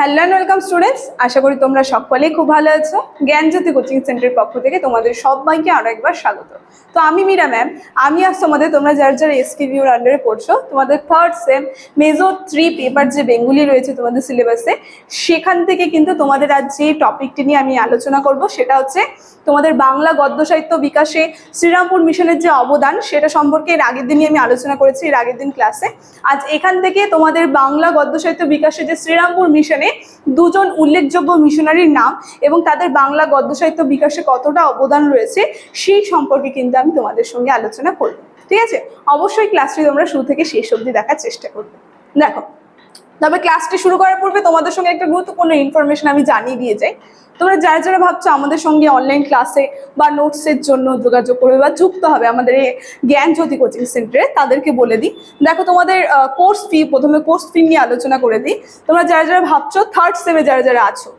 Hello and welcome students আশা করি তোমরা সকলেই খুব ভালো আছো। জ্ঞানজ্যোতি কোচিং সেন্টারের পক্ষ থেকে তোমাদের সবাইকে আরও একবার স্বাগত। তো আমি মীরা ম্যাম আমি আজ তোমাদের, তোমরা যার যারা এসকে ভিউর আন্ডারে পড়ছো, তোমাদের third sem major three paper যে বেঙ্গুলি রয়েছে তোমাদের সিলেবাসে সেখান থেকে কিন্তু তোমাদের আজ যে টপিকটি নিয়ে আমি আলোচনা করব, সেটা হচ্ছে তোমাদের বাংলা গদ্য সাহিত্য বিকাশে শ্রীরামপুর মিশনের যে অবদান, সেটা সম্পর্কে এর আগের দিনই আমি আলোচনা করেছি, এর আগের দিন ক্লাসে আজ এখান থেকে তোমাদের বাংলা গদ্য সাহিত্য বিকাশে যে শ্রীরামপুর মিশনে দুজন উল্লেখযোগ্য মিশনারির নাম এবং তাদের বাংলা গদ্য সাহিত্য বিকাশে কতটা অবদান রয়েছে সেই সম্পর্কে কিন্তু আমি তোমাদের সঙ্গে আলোচনা করব। ঠিক আছে? অবশ্যই ক্লাসটি তোমরা শুরু থেকে শেষ অবধি দেখার চেষ্টা করবে। দেখো তবে ক্লাসটি শুরু করার পূর্বে তোমাদের সঙ্গে একটা গুরুত্বপূর্ণ ইনফরমেশন আমি জানিয়ে দিয়ে যাই। তোমরা যারা যারা ভাবছ আমাদের সঙ্গে অনলাইন ক্লাসে বা নোটসের জন্য যোগাযোগ করবে বা যুক্ত হবে আমাদের এই জ্ঞান জ্যোতি কোচিং সেন্টারে তাদেরকে বলে দিই। দেখো তোমাদের কোর্স ফি প্রথমে কোর্স ফি নিয়ে আলোচনা করে দিই। তোমরা যারা যারা ভাবছ থার্ড সেমে যারা যারা আছো,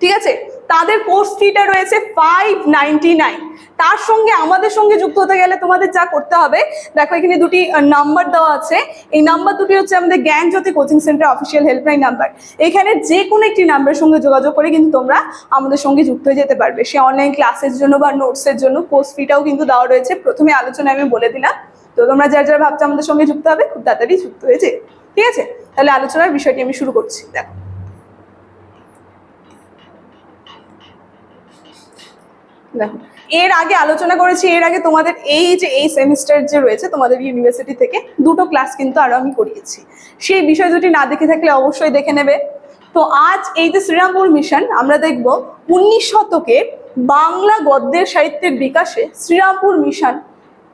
ঠিক আছে? তাদের কোর্স ফিটা রয়েছে ফাইভ নাইনটি নাইন তার সঙ্গে আমাদের সঙ্গে যুক্ত হতে গেলে তোমাদের যা করতে হবে, দেখো এখানে দুটি নাম্বার দেওয়া আছে। এই নাম্বার দুটি হচ্ছে আমাদের Gyan Jyoti coaching centre official helpline number এখানে যে কোনো একটি নাম্বারের সঙ্গে যোগাযোগ করে কিন্তু তোমরা আমাদের সঙ্গে যুক্ত হয়ে যেতে পারবে। সে অনলাইন ক্লাসের জন্য বা নোটসের জন্য কোর্স ফিটাও কিন্তু দেওয়া রয়েছে। প্রথমে আলোচনায় আমি বলে দিলাম। তো তোমরা যারা যারা ভাবছ আমাদের সঙ্গে যুক্ত হবে, খুব তাড়াতাড়ি যুক্ত হয়েছে ঠিক আছে? তাহলে আলোচনার বিষয়টি আমি শুরু করছি। দেখো দেখো এর আগে আলোচনা করেছি, এর আগে তোমাদের এই যে এই সেমিস্টার যে রয়েছে, তোমাদের ইউনিভার্সিটি থেকে দুটো ক্লাস কিন্তু আরও আমি করিয়েছি। সেই বিষয় দুটি না দেখে থাকলে অবশ্যই দেখে নেবে। তো আজ এই যে শ্রীরামপুর মিশন আমরা দেখব উনিশ শতকে বাংলা গদ্যের সাহিত্যের বিকাশে শ্রীরামপুর মিশন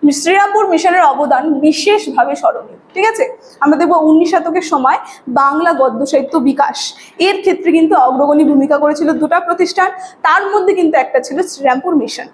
শ্রীরামপুর মিশনের অবদান বিশেষভাবে স্মরণীয়। ঠিক আছে? আমরা দেখব উনিশ শতকের সময় বাংলা গদ্য সাহিত্য বিকাশ। এর ক্ষেত্রে কিন্তু অগ্রগণী ভূমিকা করেছিল দুটা প্রতিষ্ঠান, তার মধ্যে কিন্তু একটা ছিল শ্রীরামপুর মিশন।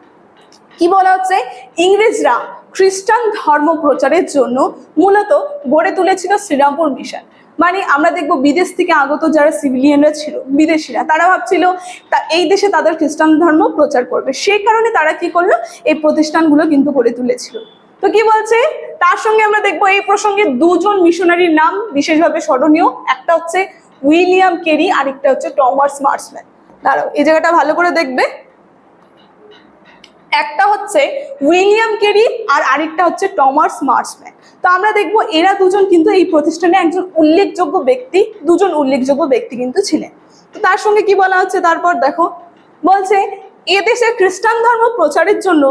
কি বলা হচ্ছে? ইংরেজরা খ্রিস্টান ধর্ম প্রচারের জন্য মূলত গড়ে তুলেছিল শ্রীরামপুর মিশন। মানে আমরা দেখব বিদেশ থেকে আগত যারা সিভিলিয়ানরা ছিল, বিদেশিরা, তারা ভাবছিল তা এই দেশে তাদের খ্রিস্টান ধর্ম প্রচার করবে। সেই কারণে তারা কি করল? এই প্রতিষ্ঠানগুলো কিন্তু গড়ে তুলেছিল। তো কি বলছে? তার সঙ্গে আমরা দেখব এই প্রসঙ্গে দুজন মিশনারির নাম, বিশেষভাবে স্মরণীয়। একটা হচ্ছে উইলিয়াম কেরি, আরেকটা হচ্ছে টমাস মার্সম্যান। দাঁড়াও, এই জায়গাটা ভালো করে দেখবে। একটা হচ্ছে উইলিয়াম কেরি আর আরেকটা হচ্ছে টমাস মার্সম্যান। তো আমরা দেখব এরা দুজন কিন্তু এই প্রতিষ্ঠানে একজন উল্লেখযোগ্য ব্যক্তি, দুজন উল্লেখযোগ্য ব্যক্তি কিন্তু ছিলেন। তো তার সঙ্গে কি বলা হচ্ছে? তারপর দেখো, বলছে এদেশে খ্রিস্টান ধর্ম প্রচারের জন্য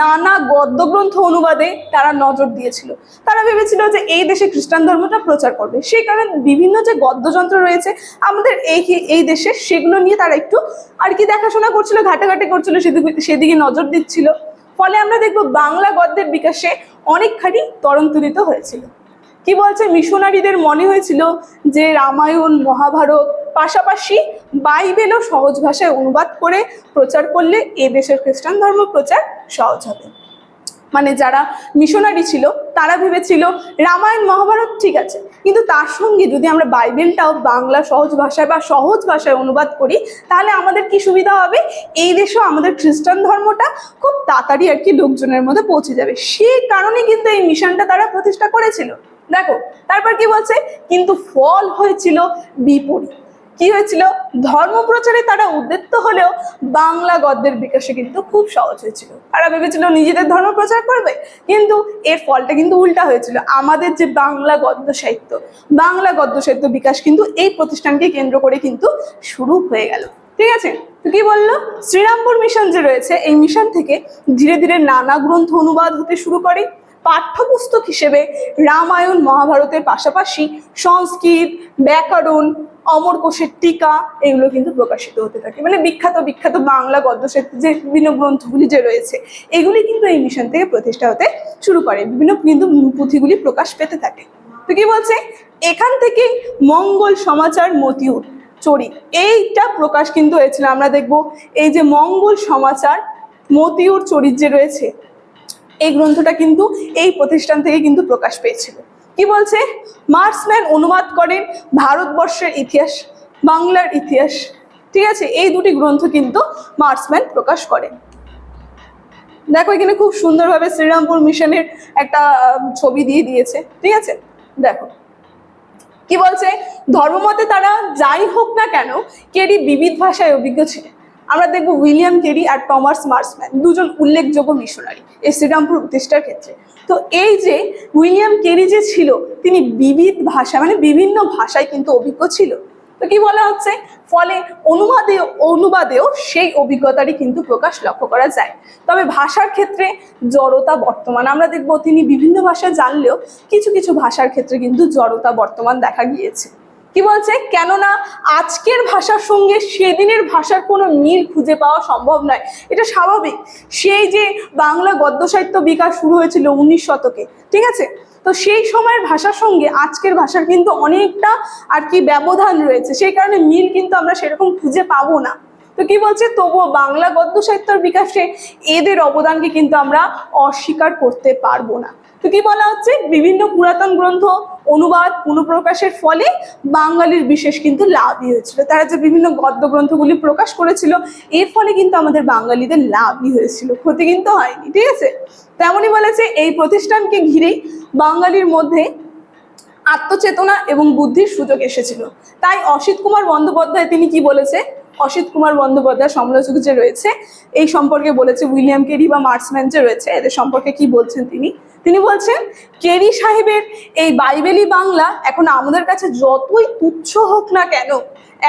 নানা গদ্যগ্রন্থ অনুবাদে তারা নজর দিয়েছিল। তারা ভেবেছিল যে এই দেশে খ্রিস্টান ধর্মটা প্রচার করবে। সেই কারণে বিভিন্ন যে গদ্যযন্ত্র রয়েছে, আমাদের এই এই দেশে সেগুলো নিয়ে তারা একটু আর কি দেখাশোনা করছিল, ঘাটাঘাটি করছিল, সেদিকে সেদিকে নজর দিচ্ছিল। ফলে আমরা দেখব বাংলা গদ্যের বিকাশে অনেকখানি তরন্তরিত হয়েছিল। কি বলছে? মিশনারিদের মনে হয়েছিল যে রামায়ণ, মহাভারত পাশাপাশি বাইবেলও সহজ ভাষায় অনুবাদ করে প্রচার করলে এ দেশের খ্রিস্টান ধর্ম প্রচার সহজ হবে। মানে যারা মিশনারি ছিল, তারা ভেবেছিল, রামায়ণ, মহাভারত ঠিক আছে। কিন্তু তার সঙ্গে যদি আমরা বাইবেলটাও বাংলা সহজ ভাষায় বা সহজ ভাষায় অনুবাদ করি, তাহলে আমাদের কি সুবিধা হবে? এই দেশেও আমাদের খ্রিস্টান ধর্মটা খুব তাড়াতাড়ি আর কি লোকজনের মধ্যে পৌঁছে যাবে। সেই কারণে কিন্তু এই মিশনটা তারা প্রতিষ্ঠা করেছিল। দেখো, তারপর কি বলছে? কিন্তু ফল হয়েছিল বিপরীত। কি হয়েছিল? ধর্ম প্রচারে তারা উদ্যত্ত হলেও বাংলা গদ্যের বিকাশে কিন্তু খুব সহজ হয়েছিল। তারা ভেবেছিল নিজেদের ধর্ম প্রচার করবে, কিন্তু এর ফলটা কিন্তু উল্টা হয়েছিল। আমাদের যে বাংলা গদ্য সাহিত্য, বাংলা গদ্য সাহিত্য বিকাশ কিন্তু এই প্রতিষ্ঠানকে কেন্দ্র করে কিন্তু শুরু হয়ে গেল। ঠিক আছে? তো কি বলল? শ্রীরামপুর মিশন যে রয়েছে, এই মিশন থেকে ধীরে ধীরে নানা গ্রন্থ অনুবাদ হতে শুরু করে। পাঠ্যপুস্তক হিসেবে রামায়ণ মহাভারতের পাশাপাশি সংস্কৃত, ব্যাকরণ অমর কোষের টিকা, এগুলো কিন্তু প্রকাশিত হতে থাকে। মানে বিখ্যাত বিখ্যাত বাংলা গদ্য যে বিভিন্ন গ্রন্থগুলি যে রয়েছে, এগুলি কিন্তু এই মিশন থেকে প্রতিষ্ঠা হতে শুরু করে। বিভিন্ন কিন্তু পুঁথিগুলি প্রকাশ পেতে থাকে। তো কি বলছে? এখান থেকে মঙ্গল সমাচার মতিউর, চরিত। এইটা প্রকাশ কিন্তু হয়েছিল। আমরা দেখব এই যে মঙ্গল সমাচার, মতিউর, চরিত যে রয়েছে এই গ্রন্থটা কিন্তু এই প্রতিষ্ঠান থেকে কিন্তু প্রকাশ পেয়েছিল। কি বলছে? মার্সম্যান অনুবাদ করেন ভারতবর্ষের ইতিহাস, বাংলার ইতিহাস। ঠিক আছে? এই দুটি গ্রন্থ কিন্তু মার্সম্যান প্রকাশ করেন। দেখো, এখানে খুব সুন্দরভাবে শ্রীরামপুর মিশনের একটা ছবি দিয়ে দিয়েছে। ঠিক আছে? দেখো। কি বলছে? ধর্মমতে তারা যাই হোক না কেন কেরি বিবিধ ভাষায় অভিজ্ঞ ছিলেন আমরা দেখব উইলিয়াম কেরি আর টমাস মার্সম্যান, দুজন উল্লেখযোগ্য মিশনারি এই শ্রীরামপুর প্রতিষ্ঠার ক্ষেত্রে। তো এই যে উইলিয়াম কেরি যে ছিল, তিনি বিবিধ ভাষা মানে বিভিন্ন ভাষায় কিন্তু অভিজ্ঞ ছিল। তো কি বলা হচ্ছে? ফলে অনুবাদে অনুবাদেও সেই অভিজ্ঞতারই কিন্তু প্রকাশ লক্ষ্য করা যায়। তবে ভাষার ক্ষেত্রে জড়তা বর্তমান। আমরা দেখব তিনি বিভিন্ন ভাষা জানলেও কিছু কিছু ভাষার ক্ষেত্রে কিন্তু জড়তা বর্তমান দেখা গিয়েছে। কি বলছে? কেননা আজকের ভাষার সঙ্গে সেদিনের ভাষার কোনো মিল খুঁজে পাওয়া সম্ভব নয়। এটা স্বাভাবিক। সেই যে বাংলা গদ্য সাহিত্য বিকাশ শুরু হয়েছিল উনিশ শতকে, ঠিক আছে? তো সেই সময়ের ভাষার সঙ্গে আজকের ভাষার কিন্তু অনেকটা আর কি ব্যবধান রয়েছে। সেই কারণে মিল কিন্তু আমরা সেরকম খুঁজে পাবো না। তো কি বলছে? তবুও বাংলা গদ্য সাহিত্যের বিকাশে এদের অবদানকে কিন্তু আমরা অস্বীকার করতে পারব না। তো কি বলা হচ্ছে? বিভিন্ন পুরাতন গ্রন্থ, অনুবাদ, পুনঃপ্রকাশের ফলে বাঙালির বিশেষ কিন্তু লাভই হয়েছিল। তারা যে বিভিন্ন গদ্য গ্রন্থগুলি প্রকাশ করেছিল, এর ফলে কিন্তু আমাদের বাঙালিদের লাভই হয়েছিল। ক্ষতি কিন্তু হয়নি, ঠিক আছে? তেমনই বলেছে, এই প্রতিষ্ঠানকে ঘিরেই বাঙালির মধ্যে আত্মচেতনা এবং বুদ্ধির সুযোগ এসেছিল। তাই অসিত কুমার বন্দ্যোপাধ্যায়, তিনি কি বলেছে? অসিত কুমার বন্দ্যোপাধ্যায় সমালোচক যে রয়েছে, এই সম্পর্কে বলেছে, উইলিয়াম কেরি বা মার্সম্যান যে রয়েছে, এদের সম্পর্কে কি বলছেন তিনি? তিনি বলছেন, কেরি সাহেবের এই বাইবেলি বাংলা এখন আমাদের কাছে যতই তুচ্ছ হোক না কেন,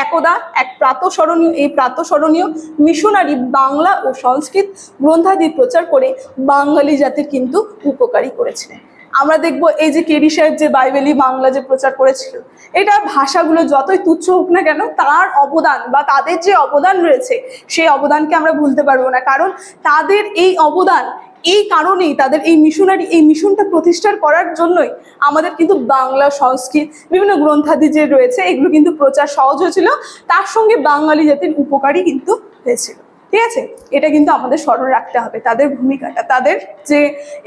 একদা এক প্রাতঃস্মরণীয়, এই প্রাতঃস্মরণীয় মিশনারি বাংলা ও সংস্কৃত গ্রন্থাদি প্রচার করে বাঙালি জাতির কিন্তু উপকারী করেছিলেন আমরা দেখব এই যে কেরি সাহেব যে বাইবেলি বাংলা যে প্রচার করেছিল, এটা ভাষাগুলো যতই তুচ্ছ হোক না কেন, তার অবদান বা তাদের যে অবদান রয়েছে, সেই অবদানকে আমরা ভুলতে পারব না। কারণ তাদের এই অবদান এই কারণেই তাদের এই মিশনারি, এই মিশনটা প্রতিষ্ঠার করার জন্যই আমাদের কিন্তু বাংলা সংস্কৃত বিভিন্ন গ্রন্থাদি যে রয়েছে, এগুলো কিন্তু প্রচার সহজ হয়েছিল। তার সঙ্গে বাঙালি জাতির উপকারী কিন্তু হয়েছিল। ঠিক আছে? এটা কিন্তু আমাদের স্মরণ রাখতে হবে। তাদের ভূমিকাটা, তাদের যে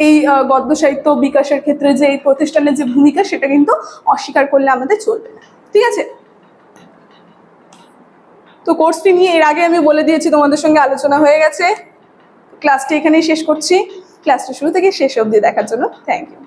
এই গদ্য সাহিত্য বিকাশের ক্ষেত্রে যে এই প্রতিষ্ঠানের যে ভূমিকা, সেটা কিন্তু অস্বীকার করলে আমাদের চলবে না। ঠিক আছে? তো কোর্সটি নিয়ে এর আগে আমি বলে দিয়েছি, তোমাদের সঙ্গে আলোচনা হয়ে গেছে। ক্লাসটি এখানেই শেষ করছি। ক্লাসটি শুরু থেকে শেষ অবধি দেখার জন্য থ্যাংক ইউ